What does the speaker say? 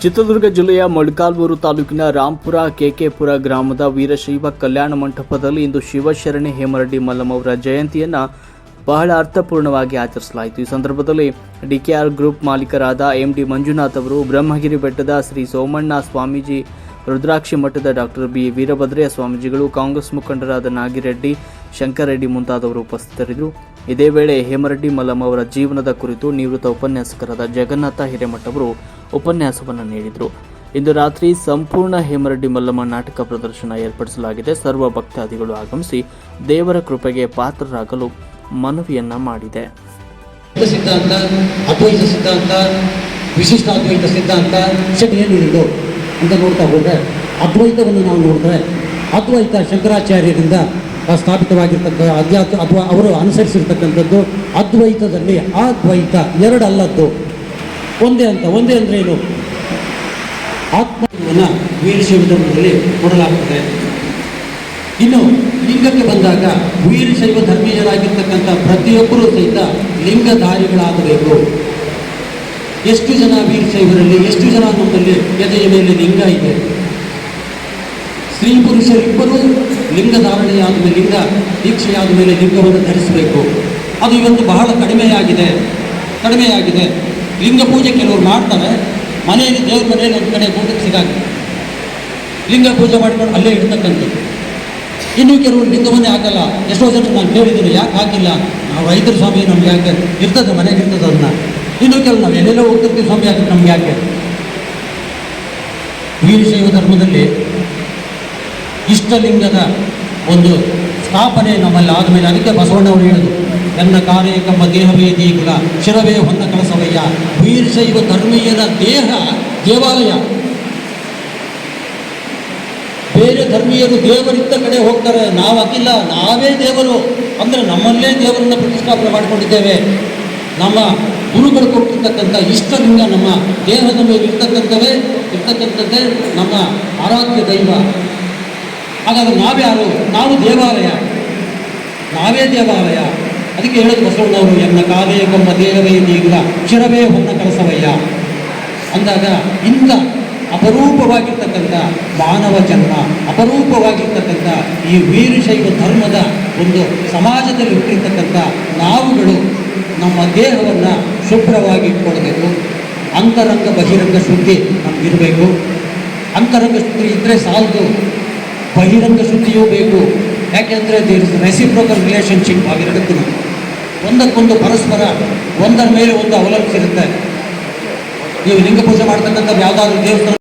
ಚಿತ್ರದುರ್ಗ ಜಿಲ್ಲೆಯ ಮೊಳಕಾಲ್ವೂರು ತಾಲೂಕಿನ ರಾಂಪುರ ಕೆಕೆಪುರ ಗ್ರಾಮದ ವೀರಶೈವ ಕಲ್ಯಾಣ ಮಂಟಪದಲ್ಲಿ ಇಂದು ಶಿವಶರಣೆ ಹೇಮರಡ್ಡಿ ಮಲ್ಲಮ್ಮ ಅವರ ಜಯಂತಿಯನ್ನ ಬಹಳ ಅರ್ಥಪೂರ್ಣವಾಗಿ ಆಚರಿಸಲಾಯಿತು. ಈ ಸಂದರ್ಭದಲ್ಲಿ ಡಿಕೆಆರ್ ಗ್ರೂಪ್ ಮಾಲೀಕರಾದ ಎಂಡಿ ಮಂಜುನಾಥ್ ಅವರು, ಬ್ರಹ್ಮಗಿರಿ ಬೆಟ್ಟದ ಶ್ರೀ ಸೋಮಣ್ಣ ಸ್ವಾಮೀಜಿ ರುದ್ರಾಕ್ಷಿ ಮಠದ ಡಾಕ್ಟರ್ ಬಿ ವೀರಭದ್ರಯ್ಯ ಸ್ವಾಮೀಜಿಗಳು, ಕಾಂಗ್ರೆಸ್ ಮುಖಂಡರಾದ ನಾಗಿರೆಡ್ಡಿ, ಶಂಕರರೆಡ್ಡಿ ಮುಂತಾದವರು ಉಪಸ್ಥಿತರಿದ್ದರು. ಇದೇ ವೇಳೆ ಹೇಮರೆಡ್ಡಿ ಮಲ್ಲಮ್ಮ ಅವರ ಜೀವನದ ಕುರಿತು ನಿವೃತ್ತ ಉಪನ್ಯಾಸಕರಾದ ಜಗನ್ನಾಥ ಹಿರೇಮಠ ಅವರು ಉಪನ್ಯಾಸವನ್ನು ನೀಡಿದರು. ಇಂದು ರಾತ್ರಿ ಸಂಪೂರ್ಣ ಹೇಮರೆಡ್ಡಿ ಮಲ್ಲಮ್ಮ ನಾಟಕ ಪ್ರದರ್ಶನ ಏರ್ಪಡಿಸಲಾಗಿದೆ. ಸರ್ವ ಭಕ್ತಾದಿಗಳು ಆಗಮಿಸಿ ದೇವರ ಕೃಪೆಗೆ ಪಾತ್ರರಾಗಲು ಮನವಿಯನ್ನ ಮಾಡಿದೆ. ಸಿದ್ಧಾಂತ ಸಿದ್ಧಾಂತ ವಿಶಿಷ್ಟ ಅದ್ವೈತ ಸಿದ್ಧಾಂತ ಅಂತ ನೋಡ್ತಾ ಹೋದರೆ ಅದ್ವೈತವನ್ನು ನಾವು ನೋಡಿದ್ರೆ ಅದ್ವೈತ ಶಂಕರಾಚಾರ್ಯರಿಂದ ಸ್ಥಾಪಿತವಾಗಿರ್ತಕ್ಕ ಅಧ್ಯಾತ್ ಅಥವಾ ಅವರು ಅನುಸರಿಸಿರ್ತಕ್ಕಂಥದ್ದು ಅದ್ವೈತದಲ್ಲಿ ಅದ್ವೈತ ಎರಡಲ್ಲದ್ದು. ಒಂದೇ ಅಂತ, ಒಂದೇ ಅಂದರೆ ಏನು? ಆತ್ಮವನ್ನು ವೀರಶೈವ ಧರ್ಮದಲ್ಲಿ ಕೊಡಲಾಗ್ತದೆ. ಇನ್ನು ಲಿಂಗಕ್ಕೆ ಬಂದಾಗ ವೀರಶೈವ ಧರ್ಮೀಯರಾಗಿರ್ತಕ್ಕಂಥ ಪ್ರತಿಯೊಬ್ಬರೂ ಸಹಿತ ಲಿಂಗಧಾರಿಗಳಾಗಬೇಕು. ಎಷ್ಟು ಜನ ವೀರಶೈವರಲ್ಲಿ ಎಷ್ಟು ಜನ ಮೇಲೆ ಲಿಂಗ ಇದೆ. ಸ್ತ್ರೀ ಪುರುಷರಿಬ್ಬರೂ ಲಿಂಗಧಾರಣೆಯಾದ ಮೇಲೆ ಲಿಂಗ ದೀಕ್ಷೆಯಾದ ಮೇಲೆ ಲಿಂಗವನ್ನು ಧರಿಸಬೇಕು. ಅದು ಇವತ್ತು ಬಹಳ ಕಡಿಮೆಯಾಗಿದೆ. ಕಡಿಮೆಯಾಗಿದೆ. ಲಿಂಗ ಪೂಜೆ ಕೆಲವರು ಮಾಡ್ತಾರೆ. ಮನೆಯಲ್ಲಿ ದೇವ್ರ ಮನೆಯಲ್ಲಿ ಒಂದು ಕಡೆ ಊಟಕ್ಕೆ ಸಿಗಾಕಿ. ಲಿಂಗ ಪೂಜೆ ಮಾಡಿಕೊಂಡು ಅಲ್ಲೇ ಇಡ್ತಕ್ಕಂಥದ್ದು. ಇನ್ನು ಕೆಲವರು ಲಿಂಗವನ್ನೇ ಹಾಕಲ್ಲ. ಎಷ್ಟೋ ಜನ ನಾನು ಕೇಳಿದ್ದೀನಿ, ಯಾಕೆ ಹಾಕಿಲ್ಲ? ನಾವು ರೈತರ ಸ್ವಾಮಿ ನಮ್ಗೆ ಯಾಕೆ? ಇರ್ತದೆ, ಮನೆಗೆ ಇರ್ತದೆ ಅದನ್ನ. ಇನ್ನು ಕೆಲವು ನಾವು ಎಲ್ಲೆಲ್ಲೋ ಹೋಗ್ತಿರ್ತೀವಿ ಸ್ವಾಮಿ ಯಾಕೆ ನಮ್ಗೆ ಯಾಕೆ? ವೀರಶೈವ ಧರ್ಮದಲ್ಲಿ ಇಷ್ಟಲಿಂಗದ ಒಂದು ಸ್ಥಾಪನೆ ನಮ್ಮಲ್ಲಿ ಆದಮೇಲೆ ಅದಕ್ಕೆ ಬಸವಣ್ಣವರು ಹೇಳಿದರು. ನನ್ನ ಕಾರ್ಯ ದೇಹವೇ ದೇಗುಲ ಶಿರವೇ ಹೊನ್ನ ಕಳಸವಯ್ಯ, ವೀರಶೈವ ಧರ್ಮೀಯರ ದೇಹ ದೇವಾಲಯ. ಬೇರೆ ಧರ್ಮೀಯರು ದೇವರಿದ್ದ ಕಡೆ ಹೋಗ್ತಾರೆ, ನಾವು ಅಕ್ಕಿಲ್ಲ ನಾವೇ ದೇವರು. ಅಂದರೆ ನಮ್ಮಲ್ಲೇ ದೇವರನ್ನ ಪ್ರತಿಷ್ಠಾಪನೆ ಮಾಡಿಕೊಂಡಿದ್ದೇವೆ. ನಮ್ಮ ಗುರುಗಳು ಕೊಟ್ಟಿರ್ತಕ್ಕಂಥ ಇಷ್ಟಲಿಂಗ ನಮ್ಮ ದೇಹದ ಮೇಲೆ ಇರ್ತಕ್ಕಂಥವೇ ಇರ್ತಕ್ಕಂಥದ್ದೇ ನಮ್ಮ ಆರಾಧ್ಯ ದೈವ. ಹಾಗಾದ್ರೆ ನಾವ್ಯಾರು? ನಾವು ದೇವಾಲಯ. ನಾವೇ ದೇವಾಲಯ. ಅದಕ್ಕೆ ಹೇಳೋದು ಬಸವಣ್ಣವರು, ಎನ್ನ ಕಾಲೇ ಕೊಮ್ಮ ದೇಹವೇ ನೀಗಿಲ್ಲ ಶಿರವೇ ಹೊನ್ನ ಕಳಸವಯ್ಯ. ಅಂದಾಗ ಇಂಥ ಅಪರೂಪವಾಗಿರ್ತಕ್ಕಂಥ ಮಾನವ ಜನ್ಮ, ಅಪರೂಪವಾಗಿರ್ತಕ್ಕಂಥ ಈ ವೀರಶೈವ ಧರ್ಮದ ಒಂದು ಸಮಾಜದಲ್ಲಿ ಹುಟ್ಟಿರ್ತಕ್ಕಂಥ ನಾವುಗಳು ನಮ್ಮ ದೇಹವನ್ನು ಶುಭ್ರವಾಗಿ ಇಟ್ಕೊಳ್ಬೇಕು. ಅಂತರಂಗ ಬಹಿರಂಗ ಶುದ್ಧಿ ನಮಗಿರಬೇಕು ಅಂತರಂಗ ಶುದ್ಧಿ ಇದ್ದರೆ ಸಾಲದು. ಬಹಿರಂಗ ಶುದ್ಧಿಯೂ ಬೇಕು. ಯಾಕೆಂದರೆ ದೇರ್ ಇಸ್ ರೆಸಿಪ್ರೋಕಲ್ ರಿಲೇಷನ್ಶಿಪ್ ಅವೆರಡಕ್ಕೂ ಒಂದಕ್ಕೊಂದು ಪರಸ್ಪರ, ಒಂದರ ಮೇಲೆ ಒಂದು ಅವಲಂಬಿಸಿರುತ್ತೆ. ನೀವು ಲಿಂಗ ಪೂಜೆ ಮಾಡ್ತಕ್ಕಂಥ ಯಾವುದಾದ್ರೂ ದೇವಸ್ಥಾನ